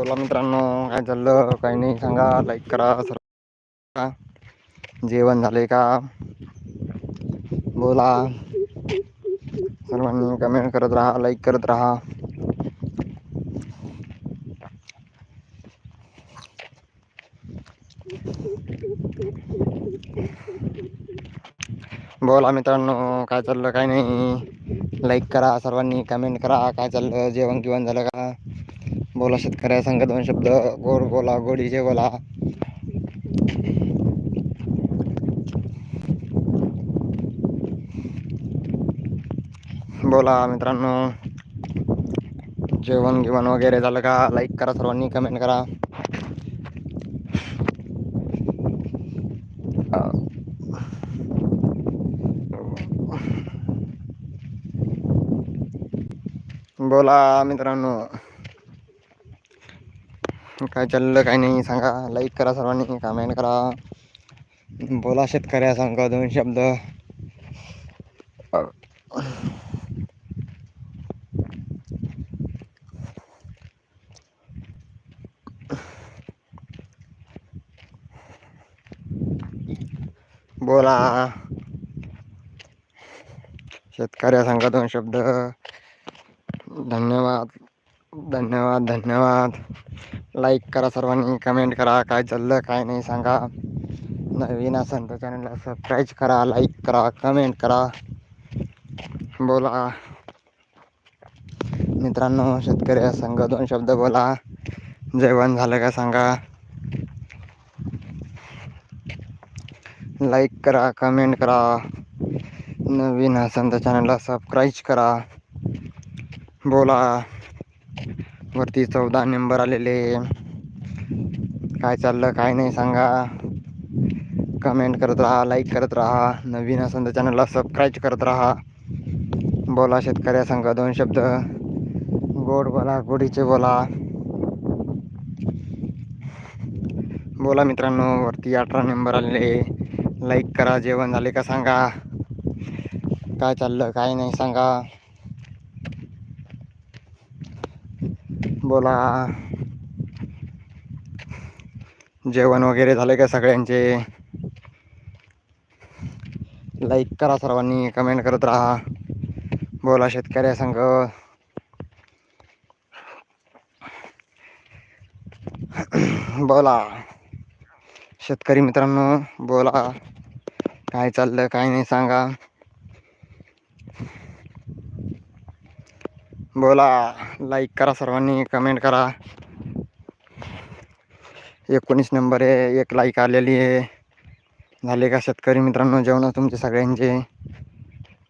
बोला मित्रांनो. काय चाललं? काही नाही. सांगा. लाईक करा. सर्व जेवण झाले का? बोला. सर्वांनी कमेंट करत राहा. लाईक करत राहा. बोला मित्रांनो. काय चाललं? काय नाही. लाईक करा. सर्वांनी कमेंट करा. काय चाललं? जेवण किवण झालं का? बोला शेतकऱ्या सांगा दोन शब्द. गोड बोला गोडीचे बोला. बोला मित्रांनो. जेवण गिवण वगैरे झालं का? लाईक करा सर्वांनी कमेंट करा. बोला मित्रांनो. काय चाललं काय नाही सांगा. लाईक करा सर्वांनी कमेंट करा. बोला शेतकऱ्या सांगा दोन शब्द. बोला. शेतकऱ्या सांगा दोन शब्द. धन्यवाद. धन्यवाद धन्यवाद. लाईक करा सर्वांनी कमेंट करा काय चाललं काय नाही सांगा. नवीन असेल तर चॅनलला सबस्क्राईब करा लाईक करा कमेंट करा. बोला. मित्रांनो शेतकरी सांगा दोन शब्द बोला. जेवण झालं का सांगा. लाईक करा कमेंट करा. नवीन असेल तर चॅनलला सबस्क्राईब करा. बोला. वरती चौदा नंबर आलेले. काय चाललं काय नाही सांगा. कमेंट करत राहा लाईक करत राहा. नवीन असेल तर चॅनलला सबस्क्राईब करत राहा. बोला शेतकऱ्या सांगा दोन शब्द. गोड बोला गोडीचे बोला. बोला मित्रांनो वरती अठरा नंबर आलेले. लाईक करा जेवण झाले का सांगा. काय चाललं काय नाही सांगा. बोला. जेवण वगैरे झाले का सगळ्यांचे? लाईक करा सर्वांनी कमेंट करत राहा. बोला शेतकऱ्या संघ. बोला. शेतकरी मित्रांनो बोला. काय चाललं काय नाही सांगा. बोला लाईक करा सर्वांनी कमेंट करा. एकोणीस नंबर आहे एक लाईक आलेली आहे. झाले का शेतकरी मित्रांनो जेवण तुमचे सगळ्यांचे?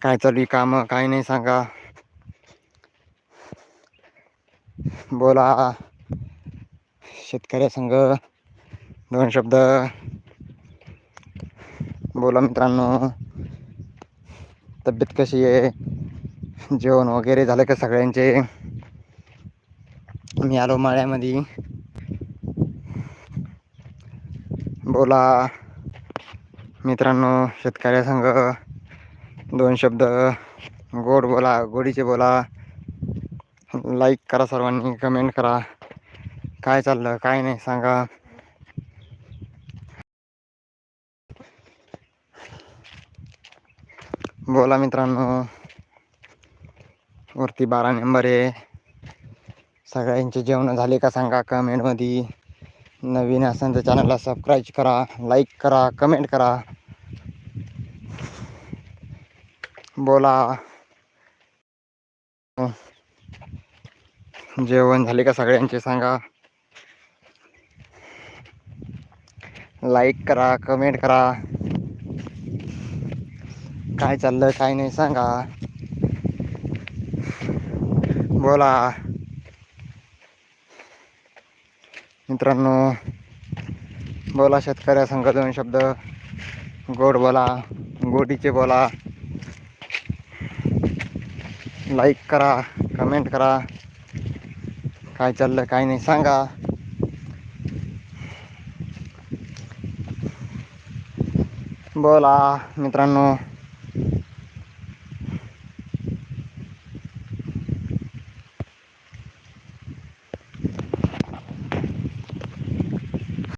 काय चालू आहे कामं? काय नाही सांगा. बोला. शेतकऱ्या संघ दोन शब्द. बोला मित्रांनो. तब्येत कशी आहे? जेवण वगैरे झालं का सगळ्यांचे? मी आलो माळ्यामध्ये. बोला. मित्रांनो शेतकऱ्या संघ दोन शब्द. गोड बोला गोडीचे बोला. लाईक करा सर्वांनी कमेंट करा. काय चाललं काय नाही सांगा. बोला मित्रांनो. वरती बारा नंबर आहे. सगळ्यांचे जेवण झाले का सांगा कमेंटमध्ये नवीन असेल तर चॅनलला सबस्क्राईब करा लाईक करा कमेंट करा. बोला. जेवण झाले का सगळ्यांचे सांगा. लाईक करा कमेंट करा. काय चाललं काय नाही सांगा. बोला मित्रांनो बोला शेतकऱ्या शेतकऱ्यासंग दोन शब्द. गोड बोला गोडीचे बोला. लाईक करा कमेंट करा. काय चाललं काय नाही सांगा. बोला मित्रांनो.